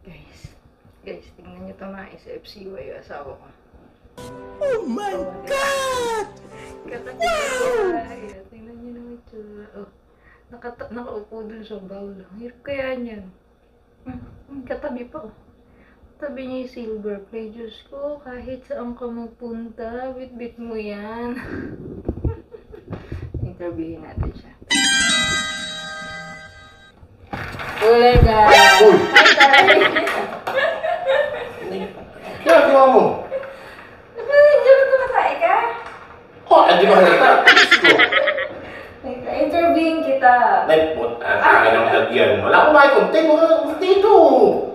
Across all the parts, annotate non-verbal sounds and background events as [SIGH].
Guys, guys, tingnan niyo ito mga SFCY yung asawa ko. Oh my God! Wow! Tingnan niyo naman ito. Oh, nakata nakaupo dun sa bowl. Ang Hirap kaya niyan. Hmm, katabi pa oh. Tabi niya yung silver play. Diyos ko, kahit saan ka magpunta, bit-bit mo yan. [LAUGHS] Interviewin natin siya. Ulaga! Uy! Kaya ginawa mo? Diyan ka matay ka? Oh, hindi ba halata? Interviewin kita. Nagput, ang akin ang lagyan. Wala akong makikontent. Wala dito.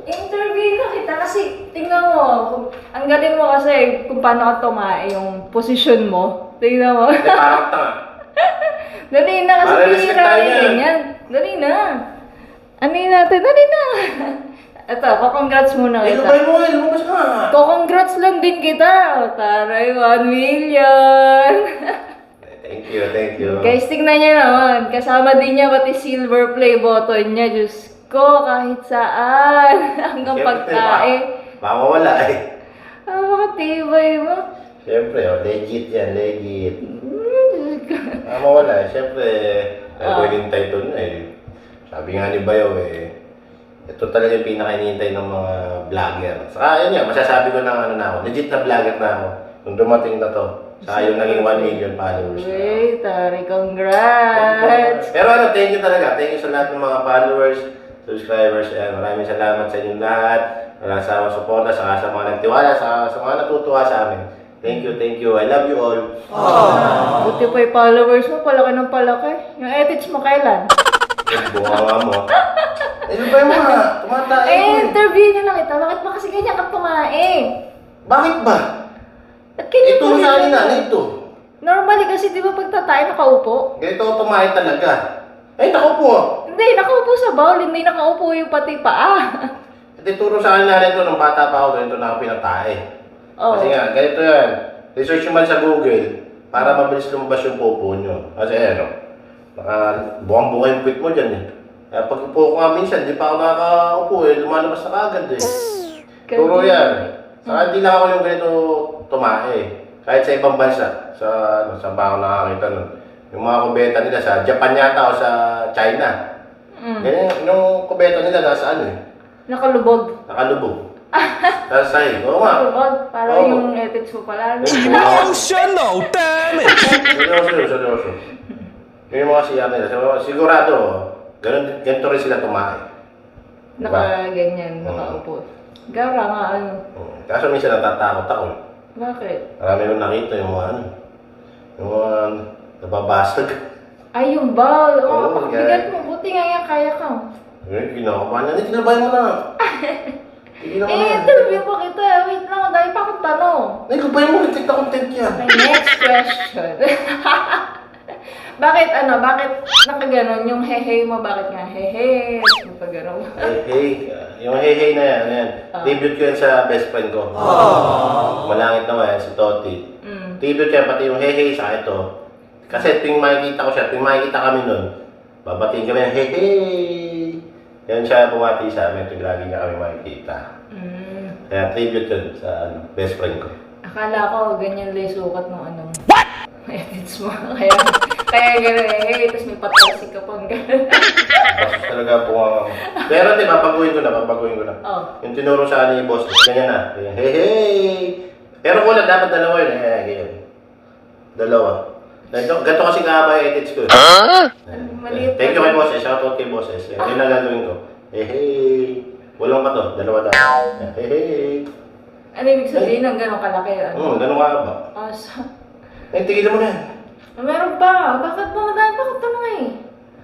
Interview na kita kasi tingnan mo, ang galing mo kasi kung paano ka tumae yung posisyon mo. Tingnan mo. May parang tanga. [LAUGHS] Dali na kasi rin yan. ganyan. Dali na. Ano yun natin? Dali na. Ito, congrats muna Ay, kita. lubay mo eh. Lumabas ka. congrats lang din kita. Taray, 1 million. Thank you, thank you. Guys, tingnan niya naman. Kasama din niya pati silver play button niya. Diyos ko, kahit saan. [LAUGHS] Hanggang Siyempre, pagkain. Baka mawala eh. Ah, makatibay mo. Siyempre, oh, legit yan, legit. Hmm, Diyos ko. Eh. Siyempre, Ah. uh, winning title na eh. Sabi nga ni Bayo eh, ito talaga yung pinaka-inihintay ng mga vlogger. Saka yun nga, masasabi ko na ano na ako, legit na vlogger na ako. Nung dumating na to, sa yung naging 1 million followers na ako. Wait, Tari, congrats! Pero ano, thank you talaga. Thank you sa lahat ng mga followers, subscribers. Ayan, maraming salamat sa inyong lahat. Wala sa mga suporta, saka sa mga nagtiwala, sa, sa mga natutuwa sa amin. Thank you, thank you. I love you all. Buti pa yung followers mo, palaki ng palaki. Yung edits mo kailan? Bunga nga mo. Eh, ano ba yung mga tumatae Eh, ko eh. interview na lang kita. Bakit ba kasi ganyan ka tumae? Bakit ba? At ganyan Ito mo sa akin rin. na, ito. Normally kasi di ba pag tatay nakaupo? Ganito ako tumae talaga. Ay, naku po. Hindi, nakaupo sa bowl. Hindi nakaupo yung pati paa. [LAUGHS] Ito turo sa akin na rin ito, nung bata pa ako, ganito na ako pinatae. Oh. Kasi nga, ganito yan. Research nyo man sa Google para mabilis lumabas yung popo nyo. Kasi ano, naka, buwang-buka yung pit mo dyan eh. Kaya pag upo ko nga minsan, di pa ako nakakaupo eh, lumalabas na kagad eh. Turo yan. Saka hindi lang ako yung ganito tumae. Kahit sa ibang bansa, sa, ano, sa ba ako nakakita nun. Yung mga kubeta nila sa Japan yata o sa China. Mm. Ganyan, yung kubeta nila nasa ano eh, Nakalubog. nakalubog. [LAUGHS] Tapos sa'yo, oo nga. Nakalubog. Para Oo. yung mo pala. no? Emotional damage! Seryoso, seryoso. Yun yung mga siya nila. So, sigurado, ganun, ganito rin sila tumae. Naka ganyan, Oo. nakaupo. Gara nga ano. Hmm. Kaso minsan natatakot ako. Bakit? Marami kong nakita yung mga ano, yung mga nababasag. Ay, yung. Oo, Oo, oh, yan. mo. Buti nga yan, kaya ka. Eh, kinakabahan na. Tinabay mo na. [LAUGHS] Ko Eh, interview pa kita. Wait lang, dahil pa akong tanong. Eh, kabay mo. Na content yan. Okay, next question. [LAUGHS] bakit ano, bakit nakaganon yung hehe mo? Bakit nga hehe? Ganon. Hey, hey. Yung hey, hey na yan. yan. Ah. Tribute ko yan sa best friend ko. Malangit naman yan, si Toti. Mm. Tribute yan, pati yung hey, hey sa ito. Kasi tuwing makikita ko siya, tuwing makikita kami nun, babatiin kami ng hey, hey. Yan siya bumati sa amin tuwing lagi niya kami makikita. Mm. Kaya tribute yun sa ano, best friend ko. Akala ko ganyan lang yung sukat ng ano. What? Edits mo. [LAUGHS] Kaya, kaya gano'n eh. Tapos may patalsik ka pang gano'n. Talaga po ang... Pero di, papaguhin ko na, papaguhin ko na. oh. Yung tinuro sa akin ni boss, ganyan na. Ganyan, hey, hey! Pero wala, dapat dalawa yun. Eh, ganyan. Dalawa. Ganito, ganito kasi kahaba yung edits ko. eh. Maliit Thank you kay bosses. Shoutout kay bosses. Yan, yun ang gagawin ko. Hey, hey! Walang pa to. Dalawa dapat. Hey, hey! Ano ibig sabihin ng gano'ng kalaki? Ano? Hmm, ganun kahaba. Ah, sa... Eh, tigilan mo na yan. Ah, Meron pa. Bakit ba? Dahil bakit tanong eh?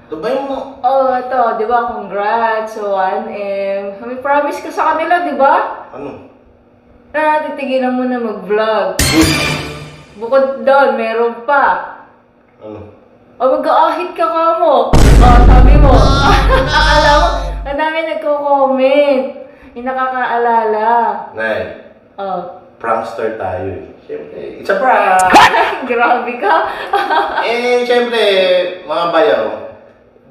Dubay mo. Oh, ito, di ba? Congrats, so 1M. May promise ka sa kanila, di ba? Ano? Na titigilan mo na mag-vlog. Bukod doon, meron pa. Ano? O mag-aahit ka ka mo. O, sabi mo. [LAUGHS] Akala mo, ang dami nagko-comment. Yung nakakaalala. Nay, Oh. prankster tayo eh. Siyempre, it's a prank! [LAUGHS] Grabe ka. [LAUGHS] eh, siyempre, mga bayaw,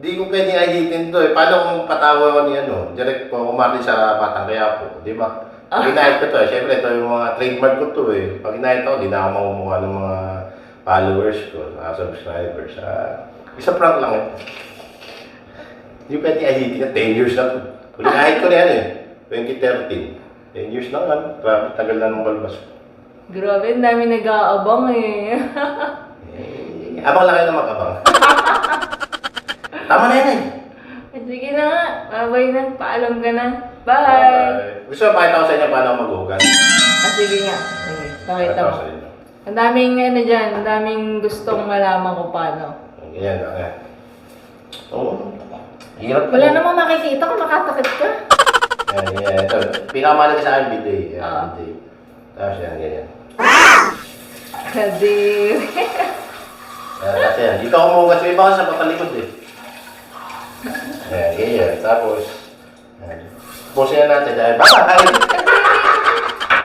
Di ko pwedeng ahitin to eh. Paano kung patawa ko ni ano? Direct ko kumari sa Batang Quiapo, di ba? Pag inahit ko to eh, syempre ito yung mga trademark ko to eh. Pag inahit ako, di na ako mamumukha ng mga followers ko, mga subscribers. Ah, isa prank lang eh. Hindi pwedeng ahitin na 10 years na to. Kung inahit ko na yan eh, 2013. 10 years na nga, tagal na ng balbas ko. Grabe, ang dami nag-aabang eh. Eh, abang lang kayo na mag-abang. [LAUGHS] Tama na yan eh. Sige na nga, babay na, paalam ka na. Bye! Gusto mo pakita ko sa inyo paano ako maghugas? Ah, sige nga. Sige, pakita Pakita ko mo. sa inyo. Ang daming ano dyan, ang daming gustong malaman kung paano. Ganyan lang yan. Oo. Hirap Wala namang makikita kung nakatakit ka. Yan, yan. Ito, pinakamahalaga sa akin, bidet. Yan, Ah. bidet. Tapos yan, ganyan. Kadir. [LAUGHS] Yan, tapos yan. Dito ako mahugas. May iba kasi sa patalikod eh. Yan, ganyan. Tapos, yan. Pusin na natin. Dahil, [LAUGHS] baka!